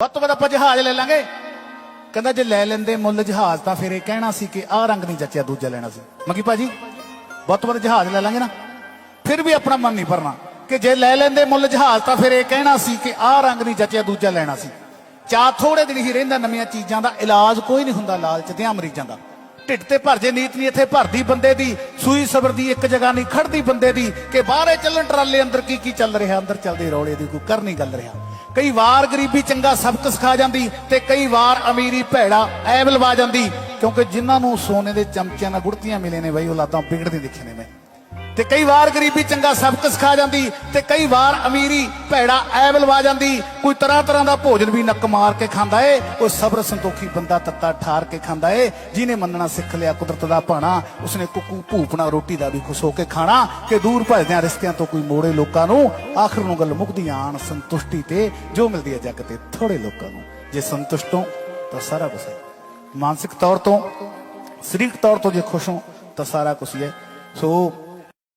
ਵੱਧ ਤੋਂ ਵੱਧ ਆਪਾਂ ਜਹਾਜ਼ ਲੈ ਲਾਂਗੇ। ਕਹਿੰਦਾ ਜੇ ਲੈ ਲੈਂਦੇ ਮੁੱਲ ਜਹਾਜ਼ ਤਾਂ ਫਿਰ ਇਹ ਕਹਿਣਾ ਸੀ ਕਿ ਆਹ ਰੰਗ ਨਹੀਂ ਜੱਚਿਆ, ਦੂਜਾ ਲੈਣਾ ਸੀ। ਮੰਗੀ ਭਾਜੀ, ਵੱਧ ਤੋਂ ਵੱਧ ਜਹਾਜ਼ ਲੈ ਲਾਂਗੇ ਨਾ। ਫਿਰ ਵੀ ਆਪਣਾ ਮਨ ਨਹੀਂ ਭਰਨਾ ਕਿ ਜੇ ਲੈ ਲੈਂਦੇ ਮੁੱਲ ਜਹਾਜ਼ ਤਾਂ ਫਿਰ ਇਹ ਕਹਿਣਾ ਸੀ ਕਿ ਆਹ ਰੰਗ ਨਹੀਂ ਜੱਚਿਆ, ਦੂਜਾ ਲੈਣਾ ਸੀ। ਚਾ ਥੋੜੇ ਦਿਨ ਹੀ ਰਹਿੰਦਾ, ਨਵੀਆਂ ਚੀਜ਼ਾਂ ਦਾ ਇਲਾਜ ਕੋਈ ਨਹੀਂ ਹੁੰਦਾ ਲਾਲਚ ਦੀਆਂ ਮਰੀਜ਼ਾਂ ਦਾ। ਢਿੱਡ ਤੇ ਭਰ ਜੇ ਨੀਤ ਨਹੀਂ, ਇੱਥੇ ਭਰਦੀ ਬੰਦੇ ਦੀ, ਸੂਈ ਸਬਰ ਦੀ ਇੱਕ ਜਗ੍ਹਾ ਨਹੀਂ ਖੜਦੀ ਬੰਦੇ ਦੀ ਕਿ ਬਾਹਰੇ ਚੱਲਣ ਟਰਾਲੇ ਅੰਦਰ ਕੀ ਕੀ ਚੱਲ ਰਿਹਾ, ਅੰਦਰ ਚੱਲਦੇ ਰੌਲੇ ਦੀ ਕੋਈ ਕਰ ਨਹੀਂ ਗੱਲ ਰਿਹਾ। ਕਈ ਵਾਰ ਗਰੀਬੀ ਚੰਗਾ ਸਬਕ ਸਿਖਾ ਜਾਂਦੀ ਤੇ ਕਈ ਵਾਰ ਅਮੀਰੀ ਭੈੜਾ ਐਬ ਲਵਾ ਜਾਂਦੀ। ਕਿਉਂਕਿ ਜਿਨ੍ਹਾਂ ਨੂੰ ਸੋਨੇ ਦੇ ਚਮਚਿਆਂ ਨਾਲ ਗੁੜਤੀਆਂ ਮਿਲੇ ਨੇ ਬਈ ਔਲਾਦਾਂ ਵਿਗੜਦੇ ਦੇਖੇ ਨੇ ਮੈਂ ਤੇ ਕਈ ਵਾਰ ਗਰੀਬੀ ਚੰਗਾ ਸਬਕ ਸਿਖਾ ਜਾਂਦੀ, ਤੇ ਕਈ ਵਾਰ ਅਮੀਰੀ ਭੈੜਾ ਐਬ ਲਵਾ ਜਾਂਦੀ। ਕੋਈ ਤਰ੍ਹਾਂ ਤਰ੍ਹਾਂ ਦਾ ਭੋਜਨ ਵੀ ਨੱਕ ਮਾਰ ਕੇ ਖਾਂਦਾ ਏ ਉਹ ਸਬਰ ਸੰਤੋਖੀ ਬੰਦਾ ਤੱਤਾ ਠਾਰ ਕੇ ਖਾਂਦਾ ਏ, ਜਿਹਨੇ ਮੰਨਣਾ ਸਿੱਖ ਲਿਆ ਕੁਦਰਤ ਦਾ ਭਾਣਾ, ਉਸਨੇ ਕੁੱਕੂ ਭੂਪਣਾ ਰੋਟੀ ਦਾ ਵੀ ਖੁਸ਼ ਹੋ ਕੇ ਖਾਣਾ, ਕਿ ਦੂਰ ਭਜਦਿਆਂ ਰਿਸ਼ਤਿਆਂ ਤੋਂ ਕੋਈ ਮੋੜੇ ਲੋਕਾਂ ਨੂੰ, ਆਖਰ ਨੂੰ ਗੱਲ ਮੁਕਦੀ ਆਣ ਸੰਤੁਸ਼ਟੀ ਤੇ, ਜੋ ਮਿਲਦੀ ਹੈ ਜੱਗ ਤੇ ਥੋੜੇ ਲੋਕਾਂ ਨੂੰ। ਜੇ ਸੰਤੁਸ਼ਟ ਹੋ, ਤਾਂ ਸਾਰਾ ਕੁਝ ਹੈ। ਮਾਨਸਿਕ ਤੌਰ ਤੋਂ, ਸਰੀਰਕ ਤੌਰ ਤੋਂ ਜੇ ਖੁਸ਼ ਹੋ, ਤਾਂ ਸਾਰਾ ਕੁਝ ਹੀ ਹੈ। ਸੋ